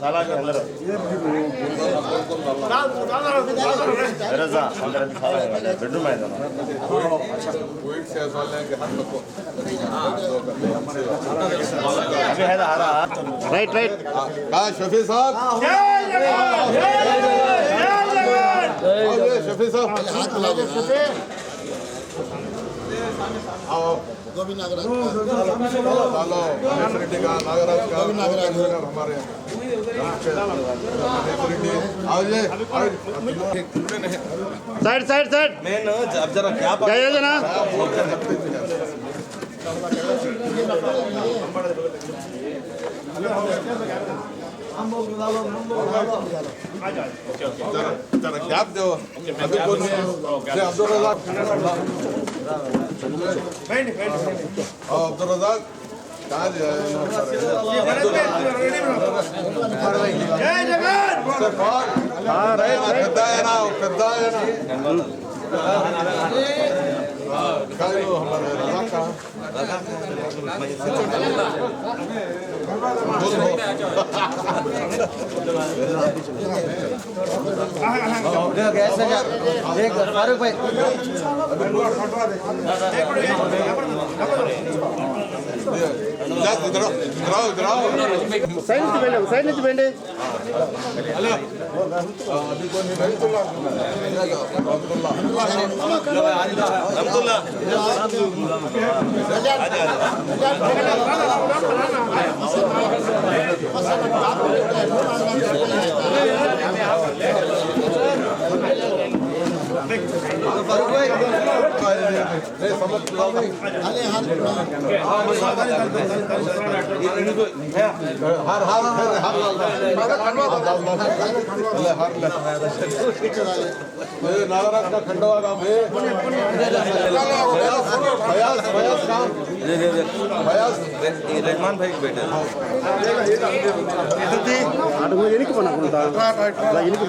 ಸಾಲಾಗಿ ಎಲ್ಲರೂ ಬೆಡ್ರೂಮ್ ಆಯ್ತು ರೈಟ್ ರೈಟ್ ಶಫಿ ಸಾಬ್ ಶಫಿ ಸಾಬ್ आओ गोभी नागराज रमेश रेड्डी नागराज हमारे साइड साइड साइड मैं अब जरा क्या जाइए जना हम लोग हम लोग क्या दो अभी बोल रहे हैं అబ్దుల్ రజాక్ పెద్ద ఆయన పెద్ద ఆయన రజాక్ हमारे रजाक का इधर इधर आओ इधर आओ సైడ్ నుంచి వెళ్ళండి సైడ్ నుంచి వెళ్ళండి అబ్దుల్లా नवरात्र खंडवा गाँव है रहमान भाई बेटे इनकी बना कौन था इनकी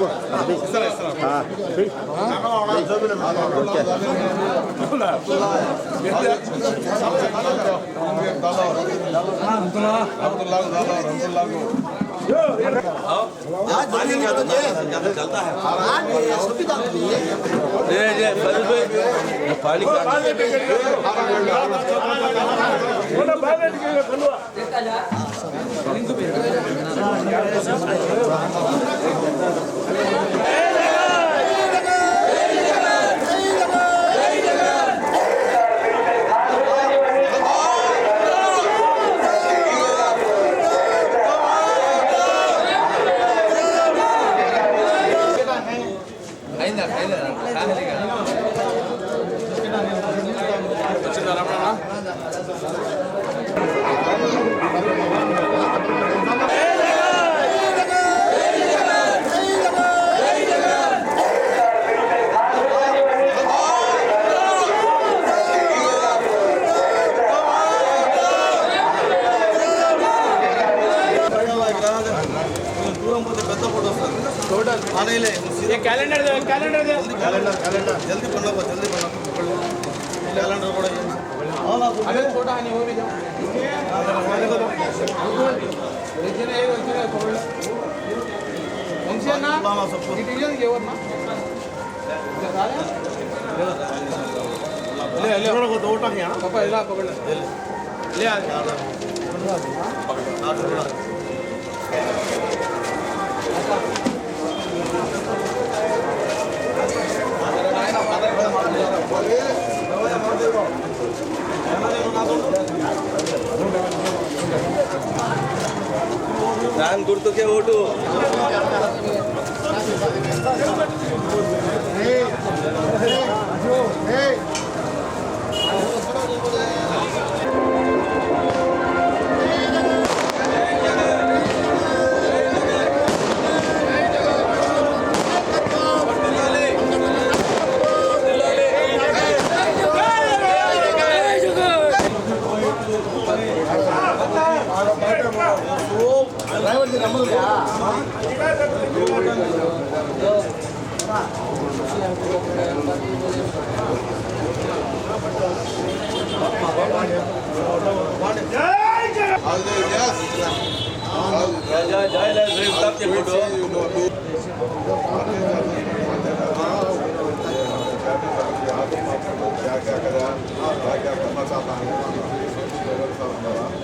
हाँ ಓಕೆ ಜಯ ಜಯ ಪಾಲಿ ಪಾಲಿ దూరం పోతే పెద్ద ఫోటో వస్తుంది టోటల్ ఆనేలే క్యాలెండర్ క్యాలెండర్ క్యాలెండర్ క్యాలెండర్ జల్దీ పండుగ జల్దీ పండుగ క్యాలెండర్ కూడా అదే ఫోటో అని ఓటాకి పాప ఇలా పగడ లే ನಾನು ಗುರುತಕ್ಕೆ ಓಟು क्या क्या करा क्या क्या करना चाहता हूँ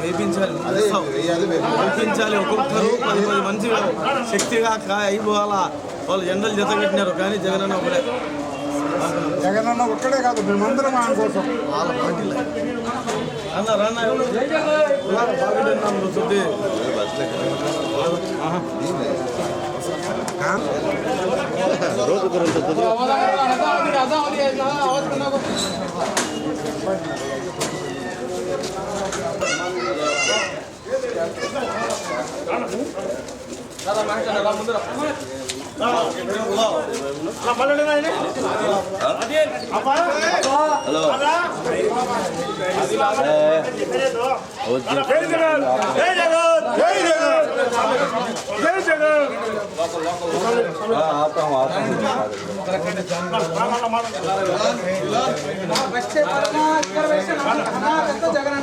వేపించాలి ముగిస్తావు. వేపించాలి ఒక్కొక్కరు పది పది మంచి శక్తిగా కా- అయిపోవాలా వాళ్ళు ఎండలు జత పెట్టినారు కానీ జగనన్న ఒకడే జగనన్న ఒక్కడే కాదు మేమందరం ఆయన కోసం వాళ్ళ పార్టీలో అన్న రాన్న బాగుంటుంది రోజు గురించి చాలా మంచి ముందర హలో ఆపాం ఆపాం జగన్.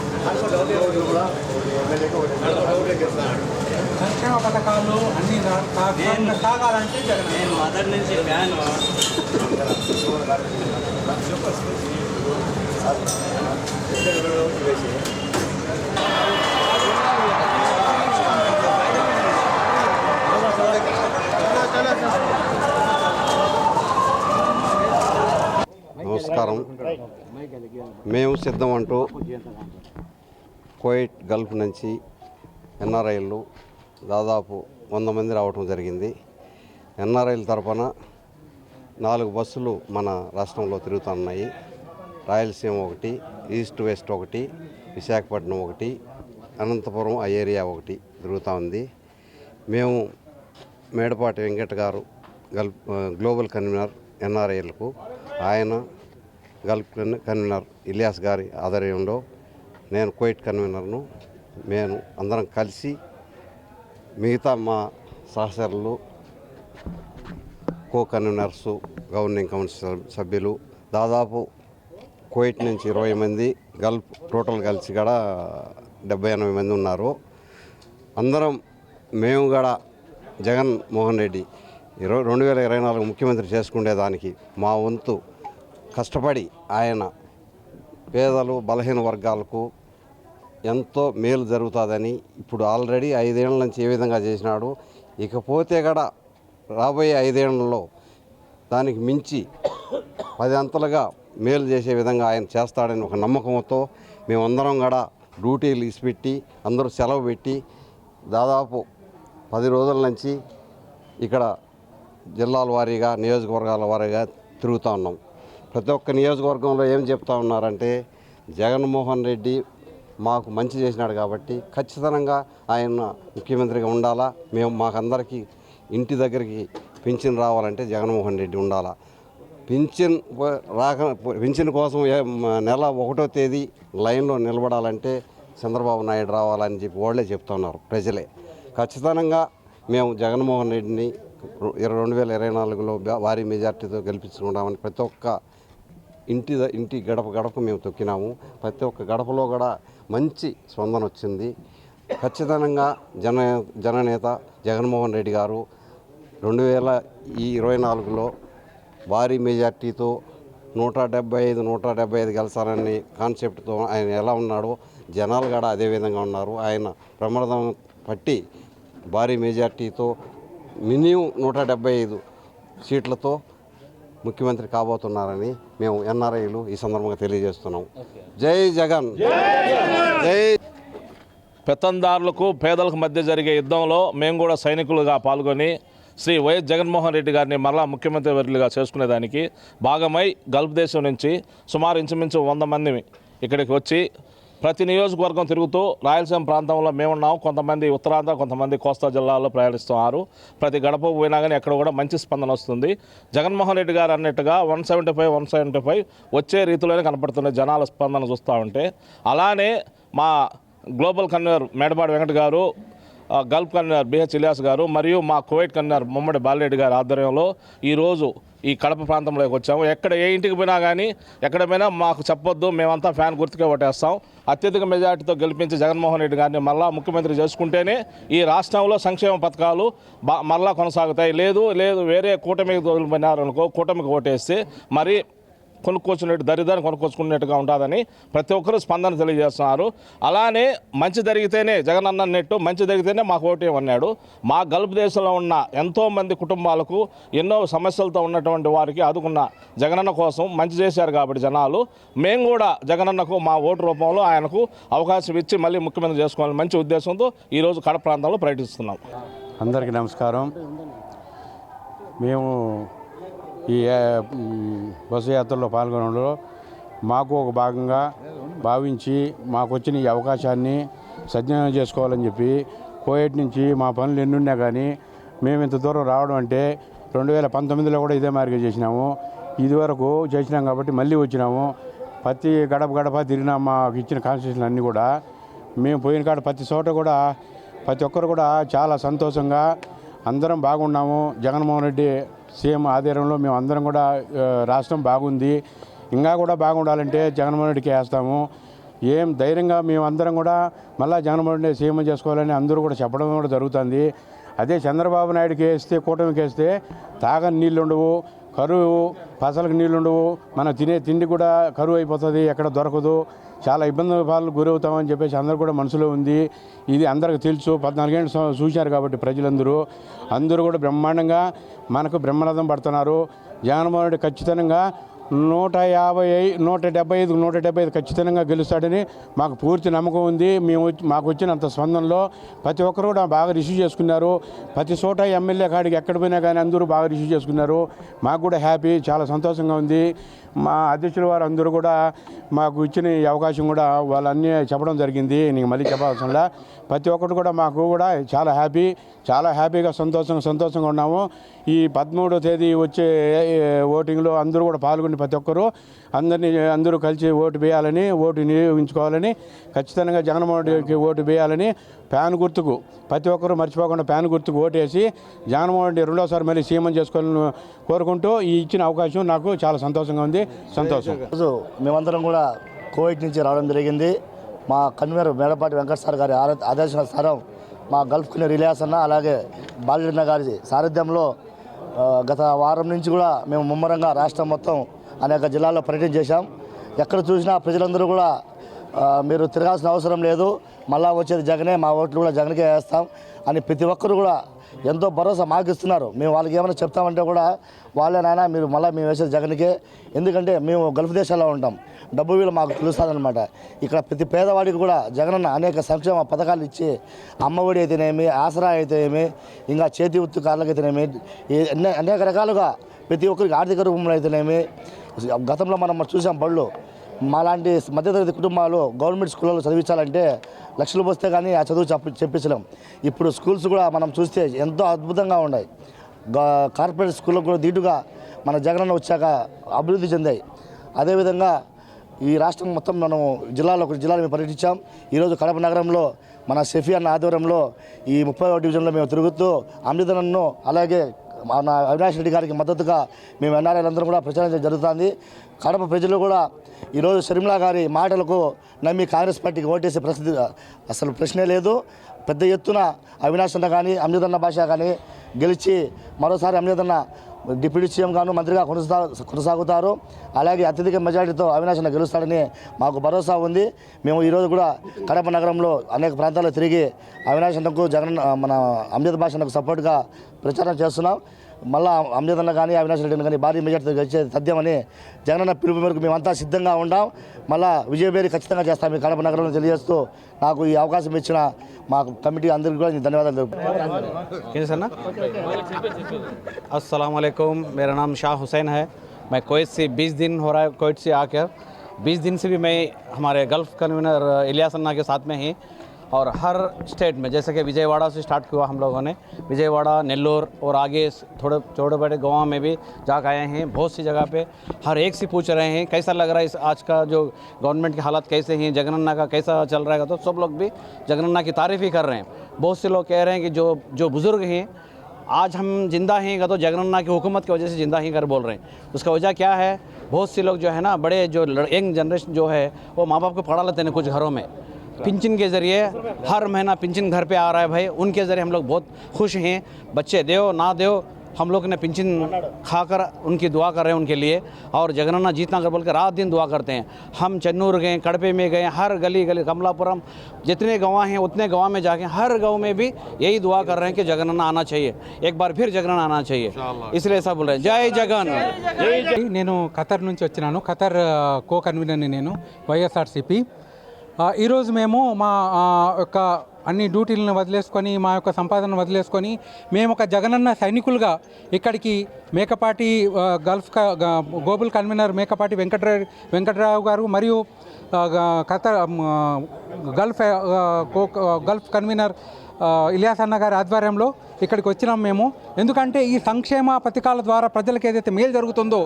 సంక్షేమ పథకాలు అన్ని సాగాలంటే నేను మొదటి నుంచి ఫ్యాన్. నమస్కారం. మేము సిద్ధం అంటూ కోయిట్ గల్ఫ్ నుంచి ఎన్ఆర్ఐలు దాదాపు వంద మంది రావటం జరిగింది. ఎన్ఆర్ఐల తరపున నాలుగు బస్సులు మన రాష్ట్రంలో తిరుగుతున్నాయి. రాయలసీమ ఒకటి ఈస్ట్ వెస్ట్ ఒకటి విశాఖపట్నం ఒకటి అనంతపురం ఆ ఏరియా ఒకటి తిరుగుతూ ఉంది. మేము మేడపాటి వెంకట గారు గల్ గ్లోబల్ కన్వీనర్ ఎన్ఆర్ఐలకు ఆయన గల్ఫ్ కన్వీనర్ ఇలియాస్ గారి ఆధ్వర్యంలో నేను కోయిట్ కన్వీనర్ను మేము అందరం కలిసి మిగతా మా సహచరులు కో కన్వీనర్స్ గవర్నింగ్ కౌన్సిల్ సభ్యులు దాదాపు కోయిట్ నుంచి ఇరవై మంది గల్ఫ్ టోటల్ కలిసి కూడా డెబ్బై ఎనభై మంది ఉన్నారు. అందరం మేము కూడా జగన్ మోహన్ రెడ్డి ఇరవై రెండు వేల ఇరవై నాలుగు ముఖ్యమంత్రి చేసుకునేదానికి మా వంతు కష్టపడి ఆయన పేదలు బలహీన వర్గాలకు ఎంతో మేలు జరుగుతుందని ఇప్పుడు ఆల్రెడీ ఐదేళ్ళ నుంచి ఏ విధంగా చేసినాడు. ఇకపోతే కూడా రాబోయే ఐదేళ్ళలో దానికి మించి పది అంతలుగా మేలు చేసే విధంగా ఆయన చేస్తాడని ఒక నమ్మకంతో మేమందరం కూడా డ్యూటీలు ఇసిపెట్టి అందరూ సెలవు పెట్టి దాదాపు పది రోజుల నుంచి ఇక్కడ జిల్లాల వారీగా నియోజకవర్గాల వారీగా తిరుగుతూ ఉన్నాం. ప్రతి ఒక్క నియోజకవర్గంలో ఏం చెప్తా ఉన్నారంటే జగన్మోహన్ రెడ్డి మాకు మంచి చేసినాడు కాబట్టి ఖచ్చితంగా ఆయన ముఖ్యమంత్రిగా ఉండాలా. మేము మాకందరికీ ఇంటి దగ్గరికి పింఛన్ రావాలంటే జగన్మోహన్ రెడ్డి ఉండాలా. పింఛన్ రాక పింఛన్ కోసం నెల ఒకటో తేదీ లైన్లో నిలబడాలంటే చంద్రబాబు నాయుడు రావాలని చెప్పి వాళ్ళే చెప్తున్నారు ప్రజలే. ఖచ్చితంగా మేము జగన్మోహన్ రెడ్డిని ఇరవై రెండు వేల ఇరవై నాలుగులో భారీ మెజార్టీతో గెలిపించుకుంటామని ప్రతి ఒక్క ఇంటి ఇంటి గడప గడప మేము తొక్కినాము. ప్రతి ఒక్క గడపలో కూడా మంచి స్పందన వచ్చింది. ఖచ్చితంగా జన జననేత జగన్మోహన్ రెడ్డి గారు రెండు వేల ఇరవై నాలుగులో భారీ మెజార్టీతో నూట డెబ్బై ఐదు నూట డెబ్బై ఐదు గెలిచారని కాన్సెప్ట్తో ఆయన ఎలా ఉన్నాడో జనాలు కూడా అదే విధంగా ఉన్నారు. ఆయన ప్రమాదం పట్టి భారీ మెజార్టీతో మినిమం నూట డెబ్బై ఐదు సీట్లతో ముఖ్యమంత్రి కాబోతున్నారని మేము ఎన్ఆర్ఐలు ఈ సందర్భంగా తెలియజేస్తున్నాం. జై జగన్. జై పెత్తందారులకు పేదలకు మధ్య జరిగే యుద్ధంలో మేము కూడా సైనికులుగా పాల్గొని శ్రీ వైఎస్ జగన్మోహన్ రెడ్డి గారిని మరలా ముఖ్యమంత్రి వర్యులుగా చేసుకునేదానికి భాగమై గల్ఫ్ దేశం నుంచి సుమారు ఇంచుమించు వంద మంది ఇక్కడికి వచ్చి ప్రతి నియోజకవర్గం తిరుగుతూ రాయలసీమ ప్రాంతంలో మేమున్నాం. కొంతమంది ఉత్తరాంధ్ర కొంతమంది కోస్తా జిల్లాల్లో ప్రయాణిస్తున్నారు. ప్రతి గడప పోయినా కానీ ఎక్కడ కూడా మంచి స్పందన వస్తుంది. జగన్మోహన్ రెడ్డి గారు అన్నట్టుగా one seventy five one seventy five వచ్చే రీతిలోనే కనపడుతుంది జనాల స్పందన చూస్తూ ఉంటే అలానే మా గ్లోబల్ కన్వీనర్ మేడపాటి వెంకట గారు గల్ఫ్ కన్వీనర్ బిహెచ్ ఇలియాస్ గారు మరియు మా కువైట్ కన్వీనర్ ముమ్మడి బాలరెడ్డి గారి ఆధ్వర్యంలో ఈరోజు ఈ కడప ప్రాంతంలోకి వచ్చాము. ఎక్కడ ఏ ఇంటికి పోయినా కానీ ఎక్కడ పోయినా మాకు చెప్పొద్దు మేమంతా ఫ్యాన్ గుర్తుకే ఓటేస్తాం. అత్యధిక మెజార్టీతో గెలిపించి జగన్మోహన్ రెడ్డి గారిని మళ్ళా ముఖ్యమంత్రి చేసుకుంటేనే ఈ రాష్ట్రంలో సంక్షేమ పథకాలు మళ్ళా కొనసాగుతాయి. లేదు లేదు వేరే కూటమికి తోలిపోయినారనుకో కూటమికి ఓటేస్తే మరి కొనుక్కోచున్నట్టు దరిదాన్ని కొనుక్కొచ్చుకున్నట్టుగా ఉంటుందని ప్రతి ఒక్కరూ స్పందన తెలియజేస్తున్నారు. అలానే మంచి జరిగితేనే జగన్ అన్న నెట్టు మంచి జరిగితేనే మాకు ఓటు అన్నాడు. మా గల్ఫ్ దేశంలో ఉన్న ఎంతోమంది కుటుంబాలకు ఎన్నో సమస్యలతో ఉన్నటువంటి వారికి ఆదుకున్న జగనన్న కోసం మంచి చేశారు కాబట్టి జనాలు. మేము కూడా జగనన్నకు మా ఓటు రూపంలో ఆయనకు అవకాశం ఇచ్చి మళ్ళీ ముఖ్యమంత్రి చేసుకోవాలని మంచి ఉద్దేశంతో ఈరోజు కడ ప్రాంతంలో పర్యటిస్తున్నాం. అందరికీ నమస్కారం. మేము ఈ బస్సు యాత్రలో పాల్గొనడంలో మాకు ఒక భాగంగా భావించి మాకు వచ్చిన ఈ అవకాశాన్ని సద్వినియోగం చేసుకోవాలని చెప్పి కోయట్ నుంచి మా పనులు ఎన్నున్నా కానీ మేము ఇంత దూరం రావడం అంటే రెండు వేల పంతొమ్మిదిలో కూడా ఇదే మార్గం చేసినాము. ఇదివరకు చేసినాం కాబట్టి మళ్ళీ వచ్చినాము. ప్రతి గడప గడప తిరిగిన మాకు ఇచ్చిన కాన్స్టిట్యూషన్ అన్నీ కూడా మేము పోయిన కాడ ప్రతి చోట కూడా ప్రతి ఒక్కరు కూడా చాలా సంతోషంగా అందరం బాగున్నాము. జగన్మోహన్ రెడ్డి సీఎం ఆధ్వర్యంలో మేము అందరం కూడా రాష్ట్రం బాగుంది. ఇంకా కూడా బాగుండాలంటే జగన్మోహన్ రెడ్డికి వేస్తాము. ఏం ధైర్యంగా మేము అందరం కూడా మళ్ళీ జగన్మోహన్ రెడ్డి సీఎం చేసుకోవాలని అందరూ కూడా చెప్పడం కూడా జరుగుతుంది. అదే చంద్రబాబు నాయుడుకి వేస్తే కూటమికి వేస్తే తాగని నీళ్ళు ఉండవు కరువు పసలకు నీళ్ళు ఉండవు. మనం తినే తిండి కూడా కరువు అయిపోతుంది ఎక్కడ దొరకదు. చాలా ఇబ్బందుల పాలు గురవుతామని చెప్పేసి అందరూ కూడా మనసులో ఉంది. ఇది అందరికి తెలుసు. పద్నాలుగేళ్ళు చూశారు కాబట్టి ప్రజలందరూ. అందరూ కూడా బ్రహ్మాండంగా మనకు బ్రహ్మరథం పడుతున్నారు. జగన్మోహన్ రెడ్డి ఖచ్చితంగా నూట యాభై ఐ- నూట డెబ్బై ఐదు నూట డెబ్బై ఐదు ఖచ్చితంగా గెలుస్తాడని మాకు పూర్తి నమ్మకం ఉంది. మేము వచ్చి- మాకు వచ్చినంత స్పందనలో ప్రతి ఒక్కరు కూడా బాగా రిసీవ్ చేసుకున్నారు. ప్రతి చోట ఎమ్మెల్యే కాడికి ఎక్కడ పోయినా కానీ అందరూ బాగా రిసీవ్ చేసుకున్నారు. మాకు కూడా హ్యాపీ చాలా సంతోషంగా ఉంది. మా అధ్యక్షుల వారు అందరూ కూడా మాకు ఇచ్చిన ఈ అవకాశం కూడా వాళ్ళన్నీ చెప్పడం జరిగింది. నీకు మళ్ళీ చెప్పాల్సిందా ప్రతి ఒక్కరు కూడా మాకు కూడా చాలా హ్యాపీ చాలా హ్యాపీగా సంతోషంగా సంతోషంగా ఉన్నాము. ఈ పదమూడో తేదీ వచ్చే ఓటింగ్లో అందరూ కూడా పాల్గొని ప్రతి ఒక్కరు. అందరినీ అందరూ కలిసి ఓటు వేయాలని ఓటు వినియోగించుకోవాలని ఖచ్చితంగా జగన్మోహన్ రెడ్డికి ఓటు వేయాలని ఫ్యాన్ గుర్తుకు ప్రతి ఒక్కరూ మర్చిపోకుండా ఫ్యాన్ గుర్తుకు ఓటేసి జగన్మోహన్ రెడ్డి రెండోసారి మళ్ళీ సీఎం చేసుకోవాలని కోరుకుంటూ ఈ ఇచ్చిన అవకాశం నాకు చాలా సంతోషంగా ఉంది. సంతోషం. మేమందరం కూడా కోవిడ్ నుంచి రావడం జరిగింది. మా కన్వీనర్ మేడపాటి వెంకట సార్ గారి ఆదేశాల ఆదేశానుసారం మా గల్ఫ్ కన్వీనర్ ఇలియాస్ అన్న అలాగే బాలరెడ్డి గారి సారథ్యంలో గత వారం నుంచి కూడా మేము ముమ్మరంగా రాష్ట్రం మొత్తం అనేక జిల్లాల్లో పర్యటన చేశాం. ఎక్కడ చూసినా ప్రజలందరూ కూడా మీరు తిరగాల్సిన అవసరం లేదు. మళ్ళా వచ్చేది జగనే మా ఓట్లు కూడా జగన్కే వేస్తాం. అని ప్రతి ఒక్కరు కూడా ఎంతో భరోసా మాకు ఇస్తున్నారు మేము వాళ్ళకి ఏమైనా చెప్తామంటే కూడా వాళ్ళే నాయన మీరు మళ్ళీ మేము వేసేది జగన్కే. ఎందుకంటే మేము గల్ఫ్ దేశాల్లో ఉంటాం. డబ్బు వీళ్ళు మాకు తెలుస్తుందన్నమాట. ఇక్కడ ప్రతి పేదవాడికి కూడా జగనన్న అనేక సంక్షేమ పథకాలు ఇచ్చి అమ్మఒడి అయితేనేమి ఆసరా అయితేనేమి ఇంకా చేతి ఉత్తు కార్లకు అయితేనేమి అనేక రకాలుగా ప్రతి ఒక్కరికి ఆర్థిక రూపంలో అయితేనేమి. గతంలో మనం చూసాం బళ్ళు. మాలాంటి మధ్యతరగతి కుటుంబాలు గవర్నమెంట్ స్కూళ్ళలో చదివించాలంటే లక్షలు పోస్తే కానీ ఆ చదువు చెప్ప చెప్పించలేం ఇప్పుడు స్కూల్స్ కూడా మనం చూస్తే ఎంతో అద్భుతంగా ఉన్నాయి. కార్పొరేట్ స్కూళ్ళకు కూడా దీటుగా మన జగనన్న వచ్చాక అభివృద్ధి చెందాయి. అదేవిధంగా ఈ రాష్ట్రం మొత్తం మనం జిల్లాలో ఒక జిల్లాలో మేము పర్యటించాం. ఈరోజు కడప నగరంలో మన షెఫీ అన్న ఆధ్వర్యంలో ఈ ముప్పై డివిజన్లో మేము తిరుగుతూ అమృతనన్ను అలాగే మన అవినాష్ రెడ్డి గారికి మద్దతుగా మేము ఎన్ఆర్ఐలందరూ కూడా ప్రచారం జరుగుతుంది. కడప ప్రజలు కూడా ఈరోజు షర్మిలా గారి మాటలకు నమ్మి కాంగ్రెస్ పార్టీకి ఓటేసే ప్రసిద్ధి అసలు ప్రశ్నే లేదు. పెద్ద ఎత్తున అవినాష్ అన్న కానీ అమ్యదన్న భాష కానీ గెలిచి మరోసారి అమ్యదన్న డిప్యూటీ సీఎం గాను మంత్రిగా కొనసా కొనసాగుతారు. అలాగే అత్యధిక మెజారిటీతో అవినాశన గెలుస్తాడని మాకు భరోసా ఉంది. మేము ఈరోజు కూడా కడప నగరంలో అనేక ప్రాంతాల్లో తిరిగి అవినాశనకు జగన్ మన అమృత భాషకు సపోర్ట్గా ప్రచారం చేస్తున్నాం. మళ్ళా అమ్జద్ అన్న కానీ అవినాష్ రెడ్డి కానీ భారీ మెజార్టీతో గెలిచే తథ్యమని జగనన్న పిలుపు మేరకు మేమంతా సిద్ధంగా ఉన్నాం మళ్ళా విజయబేరి ఖచ్చితంగా చేస్తాం ఈ కడప నగరంలో తెలియజేస్తూ నాకు ఈ అవకాశం ఇచ్చిన మా కమిటీ అందరికీ కూడా నేను ధన్యవాదాలు తెలుపుతున్నాను कैसे सर ना अस्सलाम वालेकुम मेरा नाम शाह हुसैन है मैं कोयत से 20 दिन हो रहा है कोयत से आकर 20 दिन से भी मैं हमारे गल्फ कन्वीनर इलियास अन्ना के साथ में ही और हर स्टेट में, जैसे कि विजयवाड़ा से स्टार्ट हुआ हम लोगों ने, विजयवाड़ा, नेल्लोर और आगे थोड़े, छोटे बड़े गाँव में भी जाकर आए हैं, बहुत सी जगह पे हर एक से पूछ रहे हैं, कैसा लग रहा है इस आज का जो गवर्नमेंट के हालात कैसे हैं जगनन्ना का कैसा चल रहा है तो सब लोग भी जगनन्ना की तारीफ़ ही कर रहे हैं। बहुत से लोग कह रहे हैं कि जो जो बुज़ुर्ग हैं, आज हम ज़िंदा हैं तो जगनन्ना की हुकूमत की वजह से ज़िंदा ही कर बोल रहे हैं। उसका वजह क्या है? बहुत से लोग जो है ना, बड़े जो यंग जनरेशन जो है, वो माँ बाप को पढ़ा लेते हैं कुछ घरों में। पिंचन के ज़रिए हर महीना पिंचन घर पे आ रहा है भाई उनके ज़रिए हम लोग बहुत खुश हैं बच्चे दो ना दो हम लोग ने पिंचन खाकर उनकी दुआ कर रहे हैं उनके लिए और जगनन्ना जीतना कर बोल के रात दिन दुआ करते हैं हम चन्नूर गए कड़पे में गए हर गली गली कमलापुरम जितने गाँव हैं उतने गाँव में जाके हर गाँव में भी यही दुआ कर रहे हैं कि जगनन्ना आना चाहिए एक बार फिर जगनन्ना आना चाहिए इसलिए ऐसा बोल रहे हैं जय जगन నేను ఖతర్ నుంచి వచ్చినాను ఖతర్ ఆ, కో కన్వీనర్ని నేను వైఎస్ఆర్సిపి ఆ, ఈరోజు మేము మా యొక్క అన్ని డ్యూటీలను వదిలేసుకొని మా యొక్క సంపాదన వదిలేసుకొని మేము ఒక జగనన్న సైనికులుగా ఇక్కడికి Mekapati Gulf global convener Mekapati Venkatarao Venkatarao garu మరియు కథ గల్ఫ్ గల్ఫ్ కన్వీనర్ ఇలియాస్ అన్న గారి ఆధ్వర్యంలో ఇక్కడికి వచ్చినాం మేము. ఎందుకంటే ఈ సంక్షేమ పథకాల ద్వారా ప్రజలకు ఏదైతే మేలు జరుగుతుందో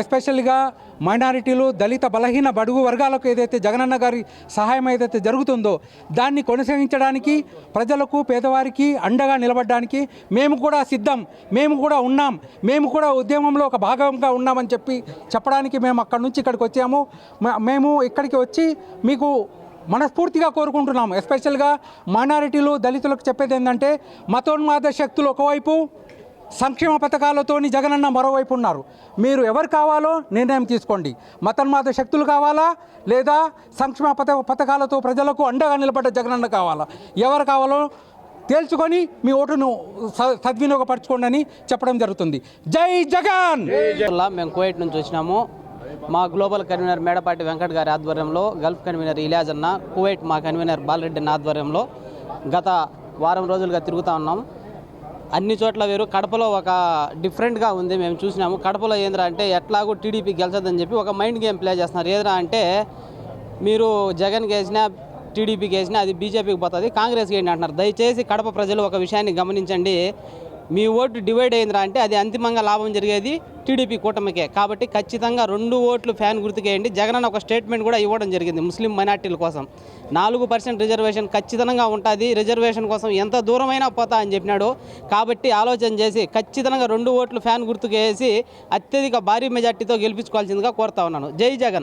ఎస్పెషల్గా మైనారిటీలు దళిత బలహీన బడుగు వర్గాలకు ఏదైతే జగనన్న గారి సహాయం ఏదైతే జరుగుతుందో దాన్ని కొనసాగించడానికి ప్రజలకు పేదవారికి అండగా నిలబడడానికి మేము కూడా సిద్ధం మేము కూడా ఉన్నాం మేము కూడా ఉద్యమంలో ఒక భాగంగా ఉన్నామని చెప్పి చెప్పడానికి మేము అక్కడి నుంచి ఇక్కడికి వచ్చాము. మేము ఇక్కడికి వచ్చి మీకు మనస్ఫూర్తిగా కోరుకుంటున్నాం ఎస్పెషల్గా మైనారిటీలు దళితులకు చెప్పేది ఏంటంటే మతోన్మాద శక్తులు ఒకవైపు సంక్షేమ పథకాలతోని జగనన్న మరోవైపు ఉన్నారు. మీరు ఎవరు కావాలో నిర్ణయం తీసుకోండి. మతోన్మాద శక్తులు కావాలా? లేదా సంక్షేమ పథ పథకాలతో ప్రజలకు అండగా నిలబడ్డ జగనన్న కావాలా? ఎవరు కావాలో తేల్చుకొని మీ ఓటును స- సద్వినియోగపరచుకోండి అని చెప్పడం జరుగుతుంది. జై జగన్! మేము కోయట్ నుంచి వచ్చినాము. మా గ్లోబల్ కన్వీనర్ మేడపాటి వెంకట్ గారి ఆధ్వర్యంలో గల్ఫ్ కన్వీనర్ ఇలియాజ్ అన్న కువైట్ మా కన్వీనర్ బాలరెడ్డి అన్న ఆధ్వర్యంలో గత వారం రోజులుగా తిరుగుతూ ఉన్నాం. అన్ని చోట్ల వేరు కడపలో ఒక డిఫరెంట్గా ఉంది మేము చూసినాము. కడపలో ఏంద్రా అంటే ఎట్లాగో టీడీపీ గెలిచదని చెప్పి ఒక మైండ్ గేమ్ ప్లే చేస్తున్నారు. ఏదరా అంటే మీరు జగన్ వేసినా టీడీపీకి వేసినా అది బీజేపీకి పోతుంది కాంగ్రెస్కి ఏంటి అంటున్నారు. దయచేసి కడప ప్రజలు ఒక విషయాన్ని గమనించండి. మీ ఓటు డివైడ్ అయిందిరా అంటే అది అంతిమంగా లాభం జరిగేది టీడీపీ కూటమికే. కాబట్టి ఖచ్చితంగా రెండు ఓట్లు ఫ్యాన్ గుర్తుకేయండి. జగన్ అన్న ఒక స్టేట్మెంట్ కూడా ఇవ్వడం జరిగింది ముస్లిం మైనార్టీల కోసం. నాలుగు పర్సెంట్ రిజర్వేషన్ ఖచ్చితంగా ఉంటుంది. రిజర్వేషన్ కోసం ఎంత దూరమైనా పోతా అని చెప్పినాడు. కాబట్టి ఆలోచన చేసి ఖచ్చితంగా రెండు ఓట్లు ఫ్యాన్ గుర్తుకేసి అత్యధిక భారీ మెజార్టీతో గెలిపించుకోవాల్సిందిగా కోరుతా ఉన్నాను. జై జగన్.